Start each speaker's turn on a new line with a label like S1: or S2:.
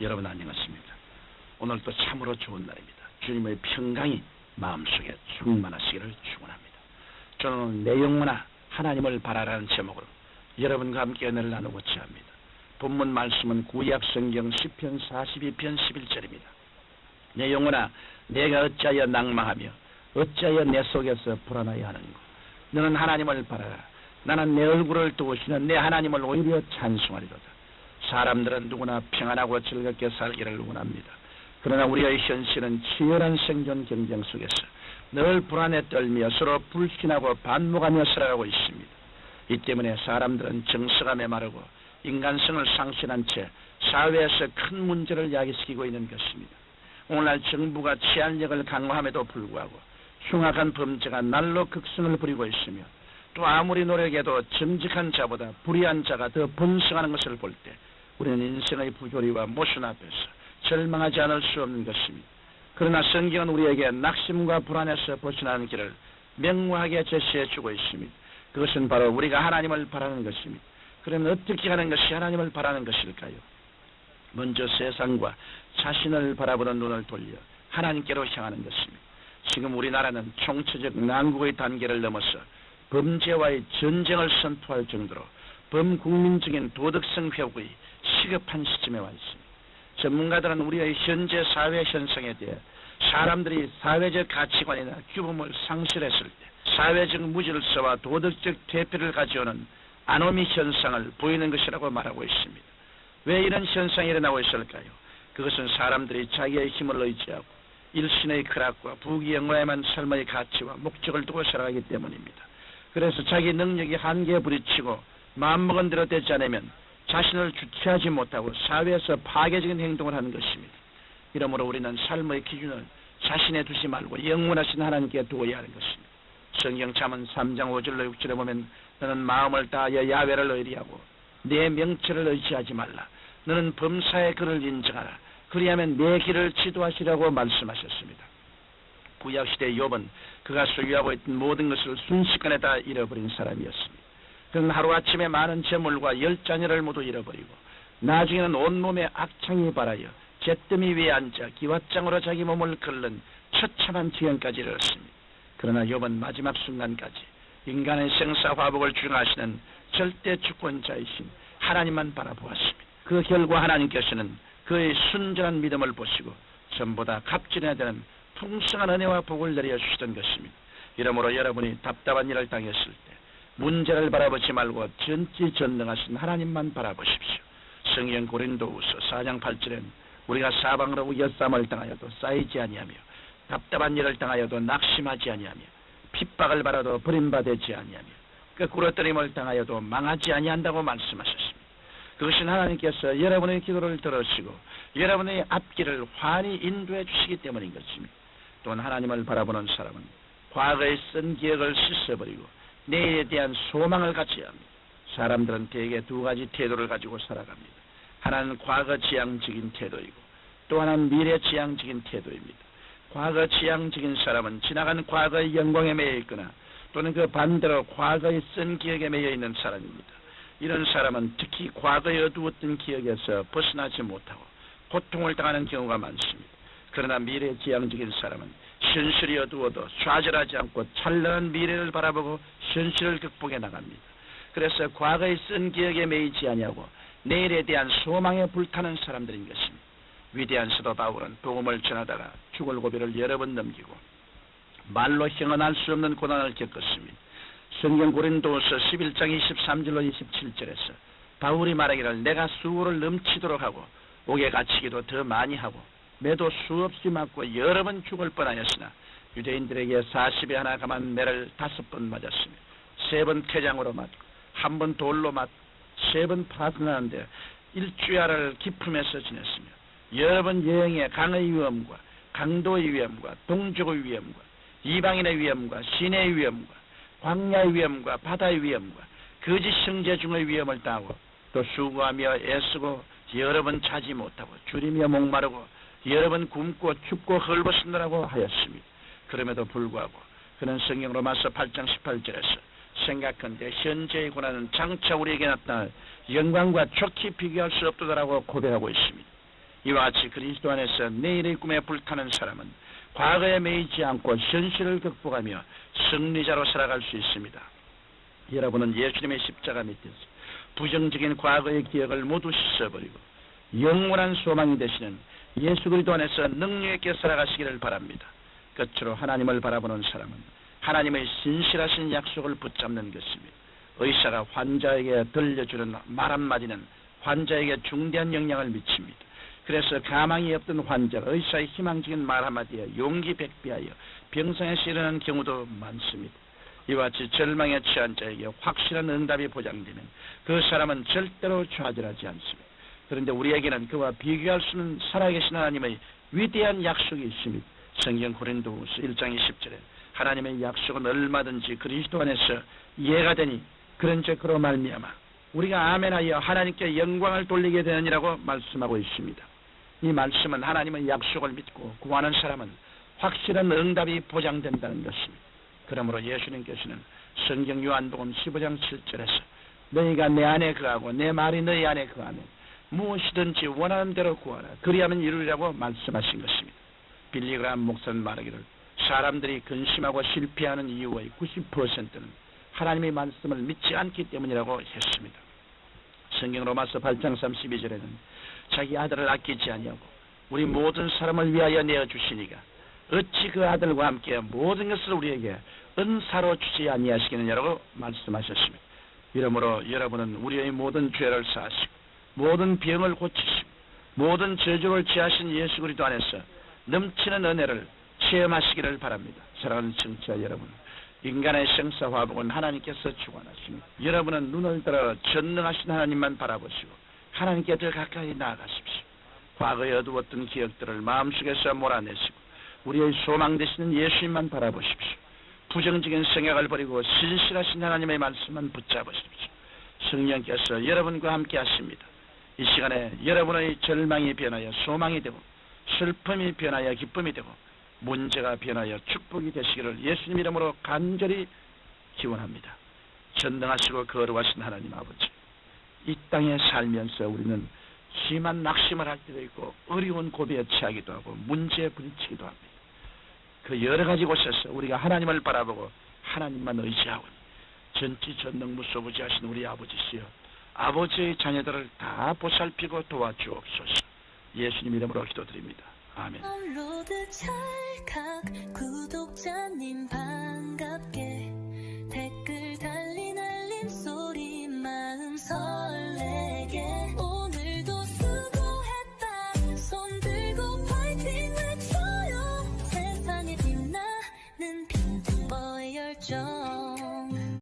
S1: 여러분 안녕하십니까? 오늘도 참으로 좋은 날입니다. 주님의 평강이 마음속에 충만하시기를 축원합니다. 저는 내 영혼아 하나님을 바라라는 제목으로 여러분과 함께 연애를 나누고자 합니다. 본문 말씀은 구약 성경 10편 42편 11절입니다. 내 영혼아 내가 어찌하여 낭망하며 어찌하여 내 속에서 불안하여 하는고 너는 하나님을 바라라 나는 내 얼굴을 두고 쉬는 내 하나님을 오히려 찬송하리로다 사람들은 누구나 평안하고 즐겁게 살기를 원합니다. 그러나 우리의 현실은 치열한 생존 경쟁 속에서 늘 불안에 떨며 서로 불신하고 반목하며 살아가고 있습니다. 이 때문에 사람들은 정서가 메마르고 인간성을 상실한 채 사회에서 큰 문제를 야기시키고 있는 것입니다. 오늘날 정부가 치안력을 강화함에도 불구하고 흉악한 범죄가 날로 극성을 부리고 있으며 또 아무리 노력해도 정직한 자보다 불의한 자가 더 번성하는 것을 볼때 우리는 인생의 부조리와 모순 앞에서 절망하지 않을 수 없는 것입니다. 그러나 성경은 우리에게 낙심과 불안에서 벗어나는 길을 명료하게 제시해 주고 있습니다. 그것은 바로 우리가 하나님을 바라는 것입니다. 그러면 어떻게 하는 것이 하나님을 바라는 것일까요? 먼저 세상과 자신을 바라보는 눈을 돌려 하나님께로 향하는 것입니다. 지금 우리나라는 총체적 난국의 단계를 넘어서 범죄와의 전쟁을 선포할 정도로 범국민적인 도덕성 회복이 시급한 시점에 와 있습니다. 전문가들은 우리의 현재 사회 현상에 대해 사람들이 사회적 가치관이나 규범을 상실했을 때 사회적 무질서와 도덕적 퇴폐를 가져오는 아노미 현상을 보이는 것이라고 말하고 있습니다. 왜 이런 현상이 일어나고 있을까요? 그것은 사람들이 자기의 힘을 의지하고 일신의 쾌락과 부귀영화에만 삶의 가치와 목적을 두고 살아가기 때문입니다. 그래서 자기 능력이 한계에 부딪히고 마음먹은 대로 되지 않으면 자신을 주체하지 못하고 사회에서 파괴적인 행동을 하는 것입니다. 이러므로 우리는 삶의 기준을 자신에 두지 말고 영원하신 하나님께 두어야 하는 것입니다. 성경 참은 3장 5절로 6절에 보면 너는 마음을 다하여 야외를 의리하고 내 명체를 의지하지 말라. 너는 범사의 그를 인정하라. 그리하면 내 길을 지도하시라고 말씀하셨습니다. 구약시대 욥은 그가 소유하고 있던 모든 것을 순식간에 다 잃어버린 사람이었습니다. 그는 하루아침에 많은 재물과 열 자녀를 모두 잃어버리고 나중에는 온몸에 악창이 발하여 잿더미 위에 앉아 기왓장으로 자기 몸을 긁는 처참한 지경까지 이르렀습니다. 그러나 욥은 마지막 순간까지 인간의 생사 화복을 주장하시는 절대 주권자이신 하나님만 바라보았습니다. 그 결과 하나님께서는 그의 순전한 믿음을 보시고 전보다 값지어야 되는 풍성한 은혜와 복을 내려 주시던 것입니다. 이러므로 여러분이 답답한 일을 당했을 때 문제를 바라보지 말고 전지 전능하신 하나님만 바라보십시오. 성경 고린도후서 4장 8절엔 우리가 사방으로 우겨쌈을 당하여도 쌓이지 아니하며 답답한 일을 당하여도 낙심하지 아니하며 핍박을 받아도 버림받지 아니하며 거꾸로 뜨림을 당하여도 망하지 아니한다고 말씀하셨습니다. 그것은 하나님께서 여러분의 기도를 들으시고 여러분의 앞길을 환히 인도해 주시기 때문인 것입니다. 또한 하나님을 바라보는 사람은 과거에 쓴 기억을 씻어버리고 내일에 대한 소망을 갖춰야 합니다. 사람들은 대개 두 가지 태도를 가지고 살아갑니다. 하나는 과거 지향적인 태도이고 또 하나는 미래 지향적인 태도입니다. 과거 지향적인 사람은 지나간 과거의 영광에 매여 있거나 또는 그 반대로 과거의 쓴 기억에 매여 있는 사람입니다. 이런 사람은 특히 과거에 어두웠던 기억에서 벗어나지 못하고 고통을 당하는 경우가 많습니다. 그러나 미래 지향적인 사람은 현실이 어두워도 좌절하지 않고 찬란한 미래를 바라보고 현실을 극복해 나갑니다. 그래서 과거에 쓴 기억에 매이지 아니하고 내일에 대한 소망에 불타는 사람들인 것입니다. 위대한 사도 바울은 복음을 전하다가 죽을 고비를 여러 번 넘기고 말로 형언할 수 없는 고난을 겪었습니다. 성경 고린도서 11장 23절로 27절에서 바울이 말하기를 내가 수고를 넘치도록 하고 옥에 갇히기도 더 많이 하고 매도 수없이 맞고 여러 번 죽을 뻔하였으나 유대인들에게 40에 하나 감한 매를 다섯 번 맞았으며 세 번 태장으로 맞고 한 번 돌로 맞고 세 번 파산하는데 일주야를 기품에서 지냈으며 여러 번 여행에 강의 위험과 강도의 위험과 동족의 위험과 이방인의 위험과 신의 위험과 광야의 위험과 바다의 위험과 거짓 형제 중의 위험을 당하고 또 수고하며 애쓰고 여러 번 차지 못하고 줄이며 목마르고 여러 번 굶고 춥고 헐벗으느라고 하였습니다. 그럼에도 불구하고 그는 성경 로마서 8장 18절에서 생각한데 현재의 고난은 장차 우리에게 나타날 영광과 좋게 비교할 수 없도다라고 고백하고 있습니다. 이와 같이 그리스도 안에서 내일의 꿈에 불타는 사람은 과거에 매이지 않고 현실을 극복하며 승리자로 살아갈 수 있습니다. 여러분은 예수님의 십자가 밑에서 부정적인 과거의 기억을 모두 씻어버리고 영원한 소망이 되시는 예수 그리스도 안에서 능력 있게 살아가시기를 바랍니다. 끝으로 하나님을 바라보는 사람은 하나님의 신실하신 약속을 붙잡는 것입니다. 의사가 환자에게 들려주는 말 한마디는 환자에게 중대한 영향을 미칩니다. 그래서 가망이 없던 환자가 의사의 희망적인 말 한마디에 용기 백비하여 병상에서 일어나는 경우도 많습니다. 이와 같이 절망에 처한 자에게 확실한 응답이 보장되면 그 사람은 절대로 좌절하지 않습니다. 그런데 우리에게는 그와 비교할 수는 살아계신 하나님의 위대한 약속이 있습니다. 성경 고린도후서 1장 20절에 하나님의 약속은 얼마든지 그리스도 안에서 이해가 되니 그런즉 그로 말미암아 우리가 아멘하여 하나님께 영광을 돌리게 되느니라고 말씀하고 있습니다. 이 말씀은 하나님의 약속을 믿고 구하는 사람은 확실한 응답이 보장된다는 것입니다. 그러므로 예수님께서는 성경 요한복음 15장 7절에서 너희가 내 안에 거하고 내 말이 너희 안에 거하면 무엇이든지 원하는 대로 구하라 그리하면 이루리라고 말씀하신 것입니다. 빌리그람 목사는 말하기를 사람들이 근심하고 실패하는 이유의 90%는 하나님의 말씀을 믿지 않기 때문이라고 했습니다. 성경 로마서 8장 32절에는 자기 아들을 아끼지 아니하고 우리 모든 사람을 위하여 내어 주시니가 어찌 그 아들과 함께 모든 것을 우리에게 은사로 주지 아니하시겠느냐라고 말씀하셨습니다. 이러므로 여러분은 우리의 모든 죄를 사하시고 모든 병을 고치시고 모든 저주를 지하신 예수 그리스도 안에서 넘치는 은혜를 체험하시기를 바랍니다. 사랑하는 청취자 여러분, 인간의 생사 화복은 하나님께서 주관하십니다. 여러분은 눈을 들어 전능하신 하나님만 바라보시고 하나님께 더 가까이 나아가십시오. 과거에 어두웠던 기억들을 마음속에서 몰아내시고 우리의 소망 되시는 예수님만 바라보십시오. 부정적인 생각을 버리고 신실하신 하나님의 말씀만 붙잡으십시오. 성령께서 여러분과 함께 하십니다. 이 시간에 여러분의 절망이 변하여 소망이 되고 슬픔이 변하여 기쁨이 되고 문제가 변하여 축복이 되시기를 예수님 이름으로 간절히 기원합니다. 전능하시고 거룩하신 하나님 아버지 이 땅에 살면서 우리는 심한 낙심을 할 때도 있고 어려운 고비에 처하기도 하고 문제에 부딪히기도 합니다. 그 여러 가지 곳에서 우리가 하나님을 바라보고 하나님만 의지하고 전지 전능 무소부지하신 우리 아버지시여 아버지의 자녀들을 다 보살피고 도와주옵소서 예수님 이름으로 기도드립니다. 아멘